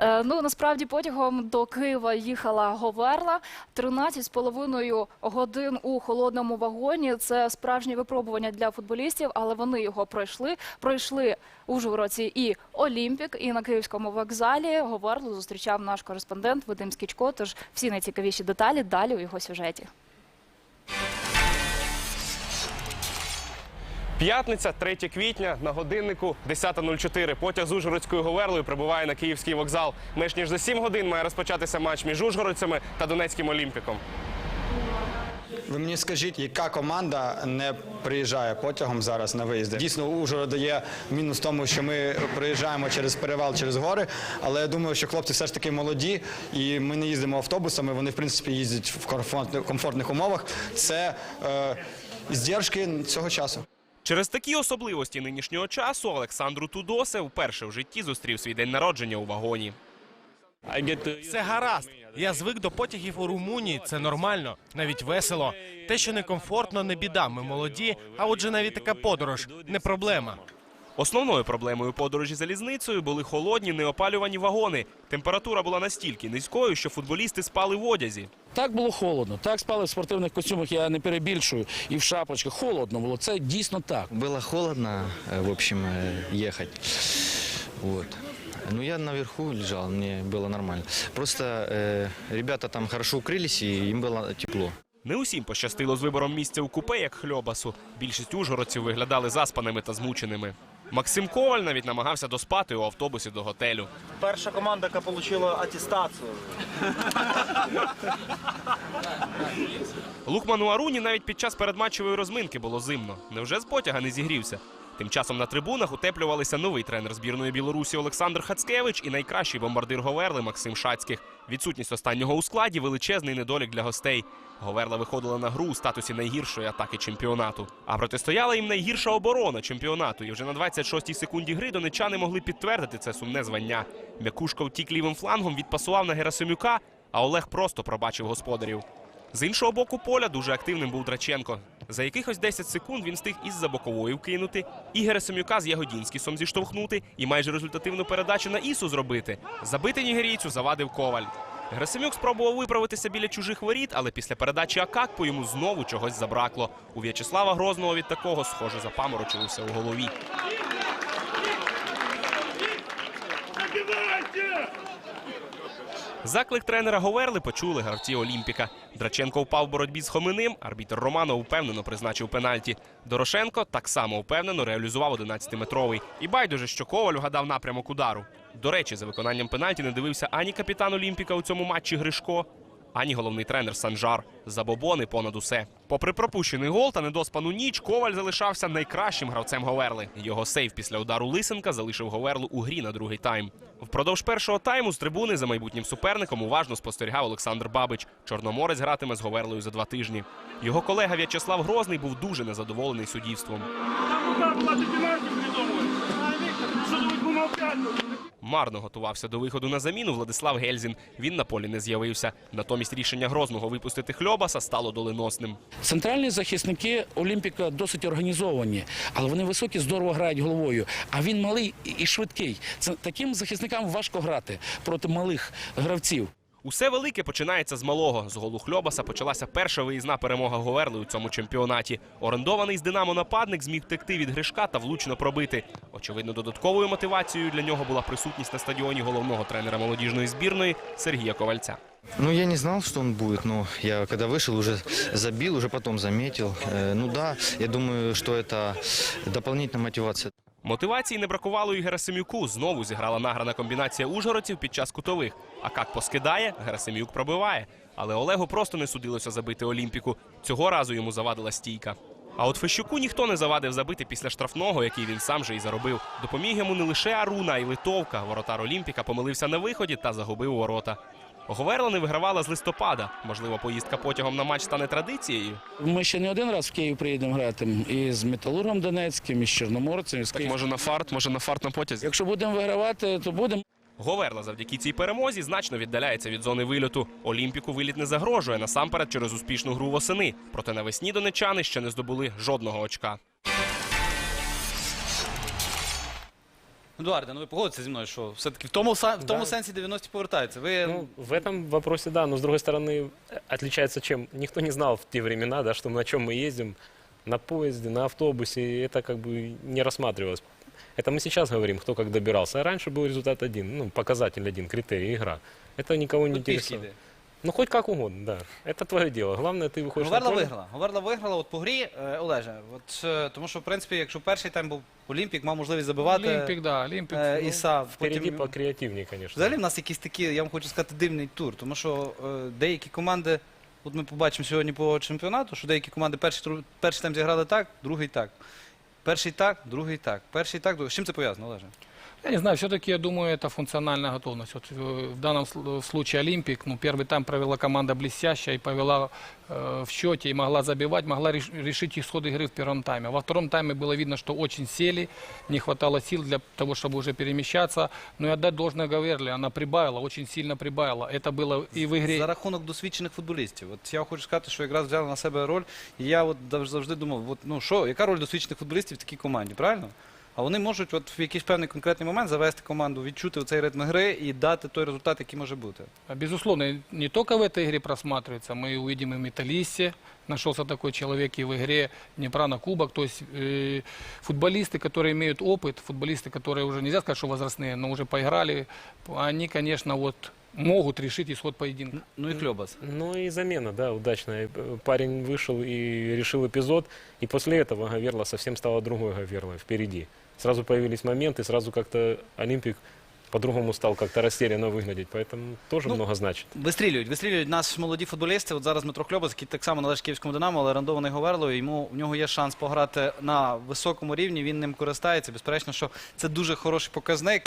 Е, Ну насправді потягом до Києва їхала Говерла 13 з половиною годин у холодному вагоні. Це справжнє випробування для футболістів, але вони його пройшли. Пройшли у Ужгородці і Олімпік, і на київському вокзалі Говерлу зустрічав наш кореспондент Вадим Скічко. Тож всі найцікавіші деталі далі у його сюжеті. П'ятниця, 3 квітня, на годиннику 10.04. Потяг з Ужгородською Говерлою прибуває на Київський вокзал. Менш ніж за 7 годин має розпочатися матч між Ужгородцями та Донецьким Олімпіком. Ви мені скажіть, яка команда не приїжджає потягом зараз на виїзди? Дійсно, Ужгорода є мінус в тому, що ми приїжджаємо через перевал, через гори. Але я думаю, що хлопці все ж таки молоді, і ми не їздимо автобусами. Вони в принципі їздять в комфортних умовах. Це е, здержки цього часу. Через такі особливості нинішнього часу Олександру Тудосе вперше в житті зустрів свій день народження у вагоні. Це гаразд. Я звик до потягів у Румунії. Це нормально, навіть весело. Те, що некомфортно, не біда. Ми молоді. А отже, навіть така подорож не проблема. Основною проблемою подорожі залізницею були холодні неопалювані вагони. Температура була настільки низькою, що футболісти спали в одязі. Так було холодно. Так спали в спортивних костюмах, я не перебільшую, і в шапочках. Холодно було. Це дійсно так. Было холодно, э, в общем, э, ехать. Вот. Ну, я наверху лежал, мне было нормально. Просто э, ребята там хорошо укрылись, и им было тепло. Не усім пощастило з вибором місця у купе, як хльобасу. Більшість ужгородців виглядали заспаними та змученими. Максим Коваль навіть намагався доспати у автобусі до готелю. Перша команда, яка отримала атестацію. Лукману Аруні навіть під час передматчевої розминки було зимно. Невже з потяга не зігрівся? Тим часом на трибунах утеплювалися новий тренер збірної Білорусі Олександр Хацкевич і найкращий бомбардир Говерли Максим Шацьких. Відсутність останнього у складі величезний недолік для гостей. Говерла виходила на гру у статусі найгіршої атаки чемпіонату. А протистояла їм найгірша оборона чемпіонату. І вже на 26-й секунді гри донечани могли підтвердити це сумне звання. Мякушка втік лівим флангом, відпасував на Герасимюка, а Олег просто пробачив господарів. З іншого боку поля дуже активним був Драченко. За якихось 10 секунд він встиг із-за бокової вкинути, і Герасимюка з Ягодінськісом зіштовхнути, і майже результативну передачу на Ісу зробити. Забити нігерійцю завадив Коваль. Герасимюк спробував виправитися біля чужих воріт, але після передачі Акакпо йому знову чогось забракло. У В'ячеслава Грозного від такого, схоже, запаморочилося у голові. Заклик тренера Говерли почули гравці Олімпіка. Драченко впав в боротьбі з Хоминим. Арбітр Романов впевнено призначив пенальті. Дорошенко так само впевнено реалізував 11-метровий. І байдуже, що Коваль вгадав напрямок удару. До речі, за виконанням пенальті не дивився ані капітан Олімпіка у цьому матчі Гришко, ані головний тренер Санжар. Забобони понад усе. Попри пропущений гол та недоспану ніч, Коваль залишався найкращим гравцем Говерли. Його сейв після удару Лисенка залишив Говерлу у грі на другий тайм. Впродовж першого тайму з трибуни за майбутнім суперником уважно спостерігав Олександр Бабич. Чорноморець гратиме з Говерлою за два тижні. Його колега В'ячеслав Грозний був дуже незадоволений суддівством. Марно готувався до виходу на заміну Владислав Гельзін. Він на полі не з'явився. Натомість рішення Грозного випустити Хльобаса стало доленосним. Центральні захисники Олімпіка досить організовані, але вони високі, здорово грають головою. А він малий і- швидкий. Це таким захисникам важко грати проти малих гравців. Усе велике починається з малого. З голу Хльобаса почалася перша виїзна перемога Говерли у цьому чемпіонаті. Орендований з Динамо нападник зміг втекти від Гришка та влучно пробити. Очевидно, додатковою мотивацією для нього була присутність на стадіоні головного тренера молодіжної збірної Сергія Ковальця. Ну, я не знал, что он будет, но я когда вышел, уже забил, уже потом заметил. Э, ну да, я думаю, что это дополнительная мотивация. Мотивації не бракувало і Герасимюку. Знову зіграла награна комбінація ужгородців під час кутових. А как поскидає, Герасимюк пробиває. Але Олегу просто не судилося забити Олімпіку. Цього разу йому завадила стійка. А от Фещуку ніхто не завадив забити після штрафного, який він сам же і заробив. Допоміг йому не лише Аруна, а й Литовка. Воротар Олімпіка помилився на виході та загубив ворота. Говерла не вигравала з листопада. Можливо, поїздка потягом на матч стане традицією. Ми ще не один раз в Київ приїдемо грати і з Металургом Донецьким, і з Чорноморцем, і з Києвом. може на фарт, може на фарт на потязі. Якщо будемо вигравати, то будемо. Говерла завдяки цій перемозі значно віддаляється від зони вильоту. Олімпіку виліт не загрожує насамперед через успішну гру восени. Проте навесні донечани ще не здобули жодного очка. Едуарде, ну ви погодитеся зі мною, що все-таки в тому, са- в тому Да. сенсі 90-ті повертаються. Ви Ну, в этом вопросе да, но с другой стороны э, отличается чем? Никто не знал в те времена, да, что на чем мы ездим, на поезде, на автобусе, и это как бы не рассматривалось. Это мы сейчас говорим, кто как добирался. А раньше был результат один, ну, показатель один, критерий, игра. Это никого не от пішки интересовало. йде. Ну, хоть как угодно, да. Это твое дело. Главное, ты выходишь на Говерла поле. виграла. Говерла виграла от по грі, е, Олеже. От, е, тому що, в принципі, якщо перший тайм був Олімпік, мав можливість забивати Олимпик, да, Олимпик. е, ну, Іса. Впереди Потім... покреативнее, конечно. Взагалі в нас якийсь такий, я вам хочу сказати, дивний тур, тому що е, деякі команди, от ми побачимо сьогодні по чемпіонату, що деякі команди перший, тру- перший тайм зіграли так, другий так. Перший так, другий так. Перший так, другий. З чим це пов'язано, Олеже? Я не знаю, все-таки я думаю, это функциональная готовность. Вот э, в данном сл- случае Олимпик, ну, первый тайм провела команда блестящая и повела э, в счете, и могла забивать, могла реш- решить исход игры в первом тайме. Во втором тайме было видно, что очень сели, не хватало сил для того, чтобы уже перемещаться. Но и отдать должное Гаверли, она прибавила, очень сильно прибавила. Это было и в игре... За рахунок досвідчених футболістів. От я хочу сказати, що якраз взяли на себе роль. І я от зав- завжди думав, от, ну що, яка роль досвідчених футболістів в такій команді, правильно? А вони можуть от в якийсь певний конкретний момент завести команду, відчути цей ритм гри і дати той результат, який може бути. Безусловно, и не только в этой игре просматривается, мы увидим и в «Металлисте», нашелся такой человек и в игре Днепра на кубок. То есть э, футболисты, которые имеют опыт, футболисты, которые уже нельзя сказать, что возрастные, но уже поиграли, они, конечно, вот могут решить исход поединка. Ну і Кльобас. Ну и замена, да, удачная. Э, Парень вышел и решил эпизод, и после этого Гаверла совсем стала другой Гаверлой впереди. Сразу появились моменты, сразу как-то Олимпик по-другому стал как-то растерянно выглядеть, поэтому тоже Ну, много значит. Вистрілюють, вистрілюють наші молоді футболісти. От зараз Дмитро Кльобас, який так само належить київському Динамо, але орендований Говерлою. Йому в нього є шанс пограти на високому рівні. Він ним користається. Безперечно, що це дуже хороший показник.